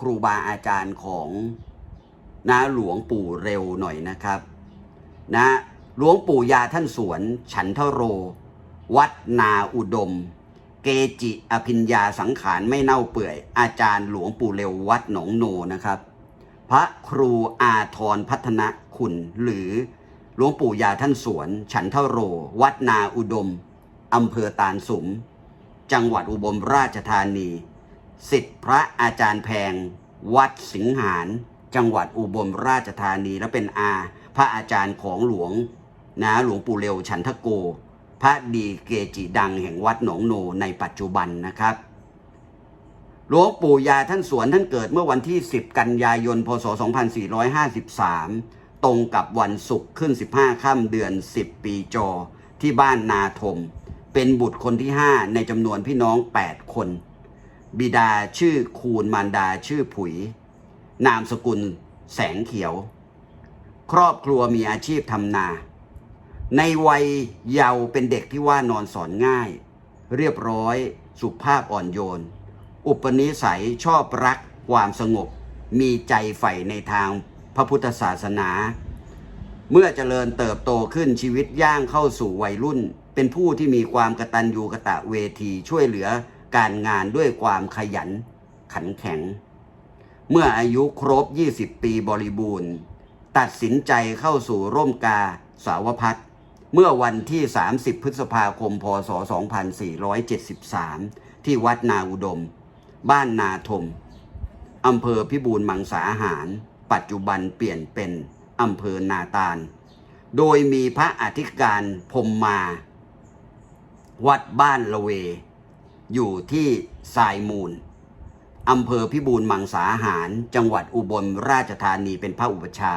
ครูบาอาจารย์ของนะหลวงปู่เร็วหน่อยนะครับ นะหลวงปู่ยาท่านสวน ฉันทโร วัดนาอุดม เกจิอภิญญาสังขารไม่เน่าเปื่อย อาจารย์หลวงปู่เร็ววัดหนองโนนะครับ พระครูอาทรพัฒนคุณหรือหลวงปู่ยาท่านสวน ฉันทโร วัดนาอุดมอำเภอตาลสุม จังหวัดอุบลราชธานี สิทธิพระอาจารย์แพง วัดสิงหารจังหวัดอุบลราชธานีและเป็นอา พระอาจารย์ของหลวงนะหลวงปู่เร็วฉันทโก พระดีเกจิดังแห่งวัดหนองโนในปัจจุบันนะครับ หลวงปู่ยาท่านสวนท่านเกิดเมื่อวันที่ 10 กันยายน พศ 2453 ตรงกับวันศุกร์ขึ้น 15ค่ำเดือน 10 ปีจอที่บ้านนาทม เป็นบุตรคนที่ 5 ในจำนวนพี่น้อง 8 คน บิดาชื่อคูณมารดาชื่อผุย นามสกุลแสงเขียว ครอบครัวมีอาชีพทำนา ในวัยเยาว์เป็นเด็กที่ว่านอนสอนง่าย เรียบร้อย สุภาพอ่อนโยน อุปนิสัยชอบรักความสงบ มีใจใฝ่ในทางพระพุทธศาสนา เมื่อเจริญเติบโตขึ้นชีวิตย่างเข้าสู่วัยรุ่น เป็นผู้ที่มีความกระตัญญูกะตะเวทีช่วยเหลือ การงานด้วยความขยันขันแข็ง เมื่ออายุครบ 20 ปีบริบูรณ์ ตัดสินใจเข้าสู่ร่มกาสาวพัฒน์เมื่อวันที่ 30 พฤษภาคม พศ 2473 ที่วัดนาอุดม บ้านนาทมอำเภอพิบูลมังสาหาร ปัจจุบันเปลี่ยนเป็นอำเภอนาตาล โดยมีพระอธิการพรมมา วัดบ้านละเว อยู่ที่ทรายมูลอำเภอพิบูลมังสาหาร จังหวัดอุบลราชธานีเป็นพระอุปชา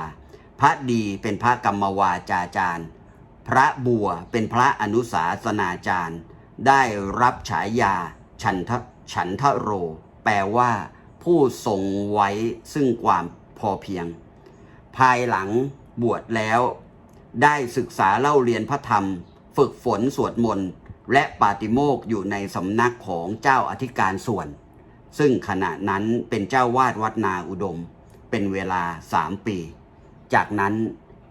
พระดีเป็นพระกรรมวาจาจารย์ พระบัวเป็นพระอนุสาสนาจารย์ ได้รับฉายาฉันทะฉันทะโร แปลว่าผู้ทรงไว้ซึ่งความพอเพียง ภายหลังบวชแล้ว ได้ศึกษาเล่าเรียนพระธรรม ฝึกฝนสวดมนต์ และปาติโมกข์อยู่ในสำนักของเจ้าอธิการส่วน ซึ่งขณะนั้นเป็นเจ้าวาดวัดนาอุดม เป็นเวลาสามปี จากนั้น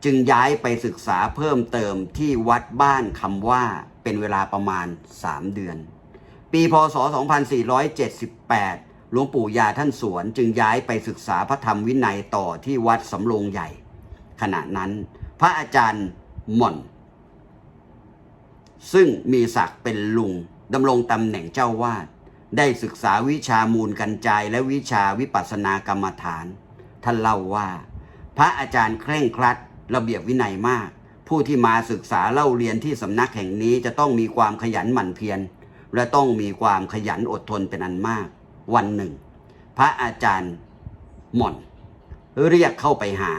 จึงย้ายไปศึกษาเพิ่มเติมที่วัดบ้านคำว่าเป็นเวลาประมาณ 3 เดือน ปีพศ 2478 หลวงปู่ยาท่านสวนจึงย้ายไปศึกษาพระธรรมวินัยต่อที่วัดสำโรงใหญ่ ขณะนั้นพระอาจารย์หม่อน ซึ่งมีศักดิ์เป็นลุงดำรงตำแหน่งเจ้าวาด ได้ศึกษาวิชามูลกันจายและวิชาวิปัสสนากรรมฐาน ท่านเล่าว่า พระอาจารย์เคร่งครัด ระเบียบวินัยมาก ผู้ที่มาศึกษาเล่าเรียนที่สำนักแห่งนี้จะต้องมีความขยันหมั่นเพียร และต้องมีความขยันอดทนเป็นอันมาก วันหนึ่ง พระอาจารย์หม่อน เรียกเข้าไปหา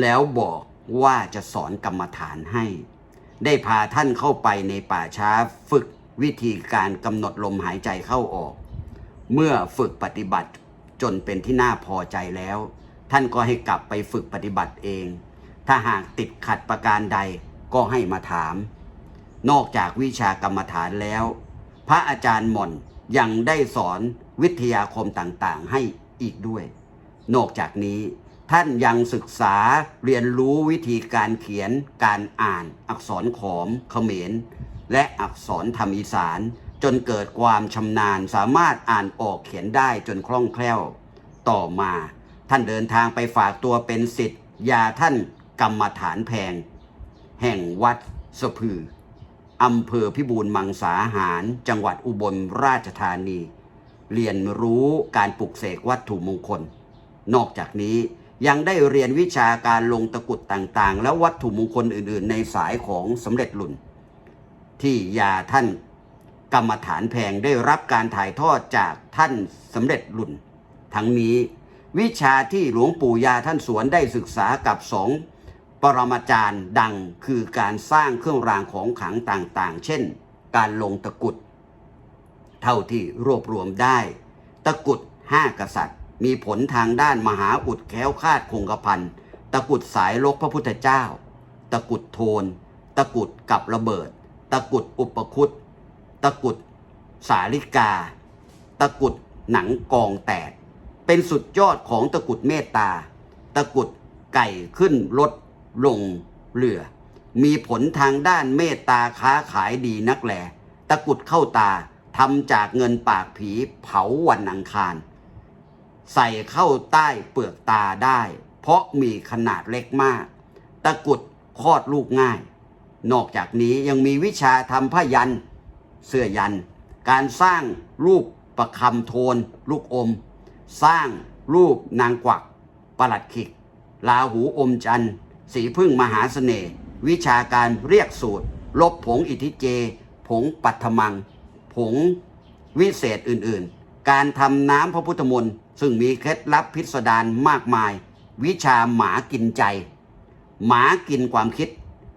แล้วบอกว่าจะสอนกรรมฐานให้ ได้พาท่านเข้าไปในป่าช้าฝึกวิธีการกำหนดลมหายใจเข้าออก เมื่อฝึกปฏิบัติจนเป็นที่น่าพอใจแล้ว ท่านก็ให้กลับไปฝึกปฏิบัติเอง ถ้าหากติดขัดประการใดก็ให้มาถาม นอกจากวิชากรรมฐานแล้ว พระอาจารย์หม่อนยังได้สอนวิทยาคมต่างๆ ให้อีกด้วย นอกจากนี้ ท่านยังศึกษาเรียนรู้วิธีการเขียนการอ่านอักษรขอมเขมร และอักษรธรรมอีสาน จนเกิดความชำนาญสามารถอ่านออกเขียนได้จนคล่องแคล่ว ต่อมา ท่านเดินทางไปฝากตัวเป็นสิทธิ์ยาท่านกรรมฐานแพง แห่งวัดสะพืออำเภอพิบูลมังสาหาร จังหวัดอุบลราชธานี เรียนรู้การปลุกเสกวัตถุมงคล นอกจากนี้ ยังได้เรียนวิชาการลงตะกุดต่างๆ และวัตถุมงคลอื่นๆ ในสายของสำเร็จหลุน ที่ยาท่านกรรมฐานแพงได้รับการถ่ายทอดจากท่านสำเร็จหลุน ทั้งนี้วิชาที่หลวงปู่ยาท่านสวนได้ศึกษากับสองปรมาจารย์ดังคือการสร้างเครื่องรางของขลังต่างๆ เช่น การลงตะกุด เท่าที่รวบรวมได้ ตะกุดห้ากษัตริย์ มีผลทางด้านมหาอุดแคล้วคาดคงกระพันตะกุดสายลกพระพุทธเจ้า ตะกุดโทน ตะกุดกับระเบิด ตะกุดอุปคุตตะกุดสาลิกา ตะกุดหนังกองแตก เป็นสุดยอดของตะกุดเมตตา ตะกุดไก่ขึ้นรถลงเรือ มีผลทางด้านเมตตาค้าขายดีนักแหลตะกุดเข้าตาทำจากเงินปากผีเผาวันอังคาร ใส่เข้าใต้เปลือกตาได้ เพราะมีขนาดเล็กมาก ตะกุดคลอดลูกง่าย นอกจากนี้ยังมีวิชาทำผ้ายัน เสื้อยัน การสร้างรูปประคำโทน ลูกอม สร้างรูปนางกวักประหลัดขิก ลาหูอมจันทร์ สีพึ่งมหาเสน่ห์วิชาการเรียกสูตร ลบผงอิทิเจ ผงปัทมัง ผงวิเศษอื่นๆ การทำน้ำพระพุทธมนต์ซึ่งมีเคล็ดลับพิสดารมากมาย วิชาหมากินใจ หมากินความคิด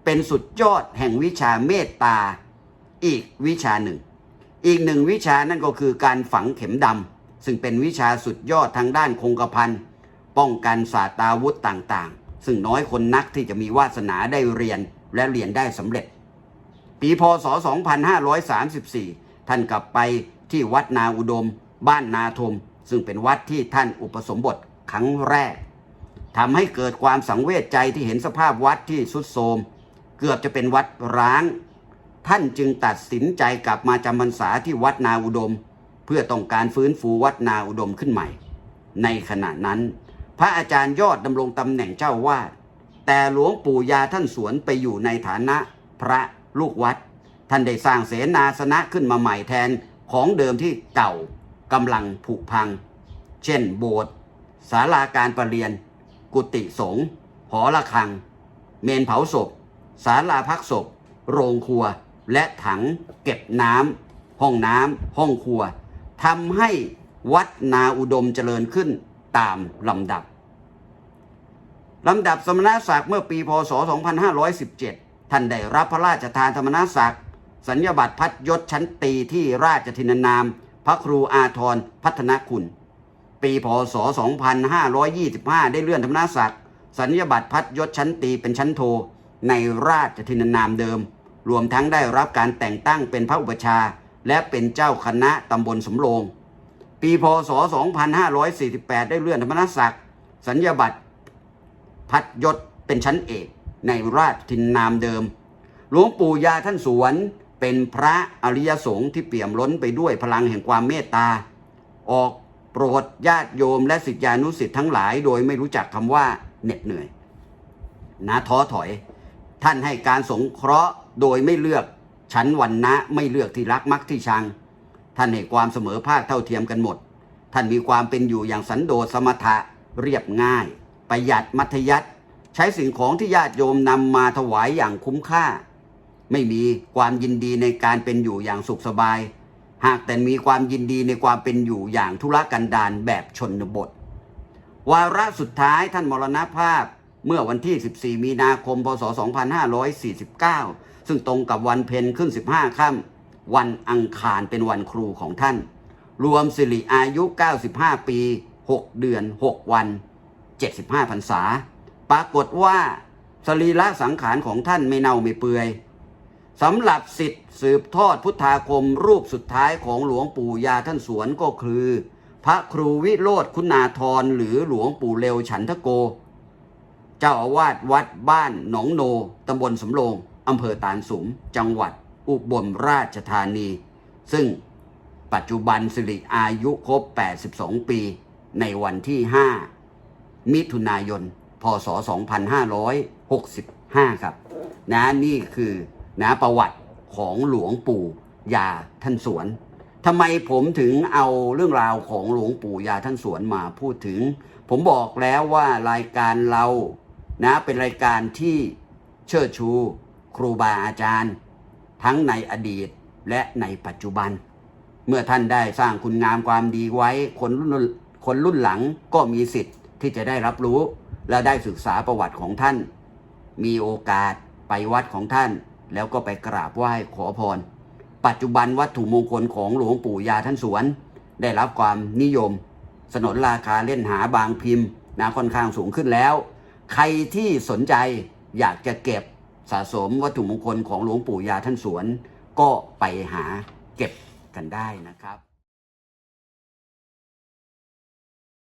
เป็นสุดยอดแห่งวิชาเมตตา อีกวิชาหนึ่ง อีกหนึ่งวิชานั่นก็คือการฝังเข็มดำซึ่งเป็นวิชาสุดยอดทางด้านคงกระพันป้องกันศาสตราวุธต่างๆ ซึ่งน้อยคนนักที่จะมีวาสนาได้เรียนและเรียนได้สำเร็จ ปีพศ 2534 ท่านกลับไปที่วัดนาอุดม บ้านนาทม ซึ่งเป็นวัดที่ท่านอุปสมบทครั้งแรกทำให้เกิดความสังเวชใจที่เห็นสภาพวัดที่สุดโทรมเกือบจะเป็นวัดร้าง ท่านจึงตัดสินใจกลับมาจำพรรษาที่วัดนาอุดม เพื่อต้องการฟื้นฟูวัดนาอุดมขึ้นใหม่ ในขณะนั้น พระอาจารย์ยอดดำรงตำแหน่งเจ้าวาดแต่หลวงปู่ยาท่านสวนไปอยู่ในฐานะพระลูกวัด ท่านได้สร้างเสนาสนะขึ้นมาใหม่แทนของเดิมที่เก่า กำลังผุพัง เช่น โบสถ์ศาลาการประเรียน กุฏิสงฆ์หอระฆัง เมนเผาศพศาลาพักศพ โรงครัว และถังเก็บน้ำห้องน้ำห้องครัวทำให้วัดนาอุดมเจริญขึ้นตามลำดับลำดับสมณศักดิ์เมื่อปีพศ 2517 ท่านได้รับพระราชทานธรรมนศักดิ์สัญญบัตรพัดยศชั้นตีที่ราชทินานาม พระครูอาทรพัฒนคุณ ปีพศ 2525 ได้เลื่อนธรรมนศักดิ์สัญญบัตรพัดยศชั้นตีเป็นชั้นโท ในราชทินนามเดิม รวมทั้งได้รับการแต่งตั้งเป็นพระอุปชา และเป็นเจ้าคณะตำบลสำโรง ปีพศ 2548 ได้เลื่อนธรรมนศักดิ์สัญญบัตรพัดยศเป็นชั้นเอกในราชทินนามเดิม หลวงปู่ยาท่านสวน เป็นพระอริยสงฆ์ที่เปี่ยมล้นไปด้วยพลังแห่งความเมตตา ออกโปรดญาติโยมและสิทธิานุสิทธิ์ทั้งหลาย โดยไม่รู้จักคำว่าเหน็ดเหนื่อยนะท้อถอย ท่านให้การสงเคราะห์โดยไม่เลือกชั้นวันนะไม่เลือกที่รักมักที่ชัง ท่านให้ความเสมอภาคเท่าเทียมกันหมด ท่านมีความเป็นอยู่อย่างสันโดษสมถะเรียบง่าย ประหยัดมัธยัติใช้สิ่งของที่ญาติโยมนำมาถวายอย่างคุ้มค่า ไม่มีความยินดีในการเป็นอยู่อย่างสุขสบาย หากแต่มีความยินดีในความเป็นอยู่อย่างธุรกันดารแบบชนบท วาระสุดท้ายท่านมรณภาพเมื่อวันที่ 14 มีนาคม พศ 2549 ซึ่งตรงกับวันเพ็ญขึ้น 15 ค่ำวันอังคารเป็นวันครูของท่าน รวมสิริอายุ 95 ปี 6 เดือน 6 วัน 75พรรษา ปรากฏว่าสรีระสังขารของท่านไม่เน่าไม่เปื่อย สำหรับสิทธิ์สืบทอดพุทธาคมรูปสุดท้ายของหลวงปู่ยาท่านสวนก็คือ พระครูวิโรธคุณาธรหรือหลวงปู่เร็วฉันทโก เจ้าอาวาสวัดบ้านหนองโนตำบลสำโรงอำเภอตาลสุม จังหวัดอุบลราชธานี ซึ่งปัจจุบันสิริอายุครบ 82 ปี ในวันที่ 5 มิถุนายน พศ 2565 ครับ นะนี่คือ นะประวัติของหลวงปู่ยาท่านสวนทำไมผมถึงเอาเรื่องราวของหลวงปู่ยาท่านสวนมาพูดถึง ผมบอกแล้วว่ารายการเรานะเป็นรายการที่เชิดชู ครูบาอาจารย์ ทั้งในอดีตและในปัจจุบัน เมื่อท่านได้สร้างคุณงามความดีไว้คนรุ่นคนรุ่นหลังก็มีสิทธิ์ที่จะได้รับรู้ และได้ศึกษาประวัติของท่าน มีโอกาสไปวัดของท่าน แล้วก็ไปกราบไหว้ขอพร ปัจจุบันวัตถุมงคลของหลวงปู่ยาท่านสวน ได้รับความนิยม สนนราคาเล่นหาบางพิมพ์นะค่อนข้างสูงขึ้นแล้ว ใครที่สนใจอยากจะเก็บสะสมวัตถุมงคลของหลวงปู่ยาท่านสวน ก็ไปหาเก็บกันได้นะครับ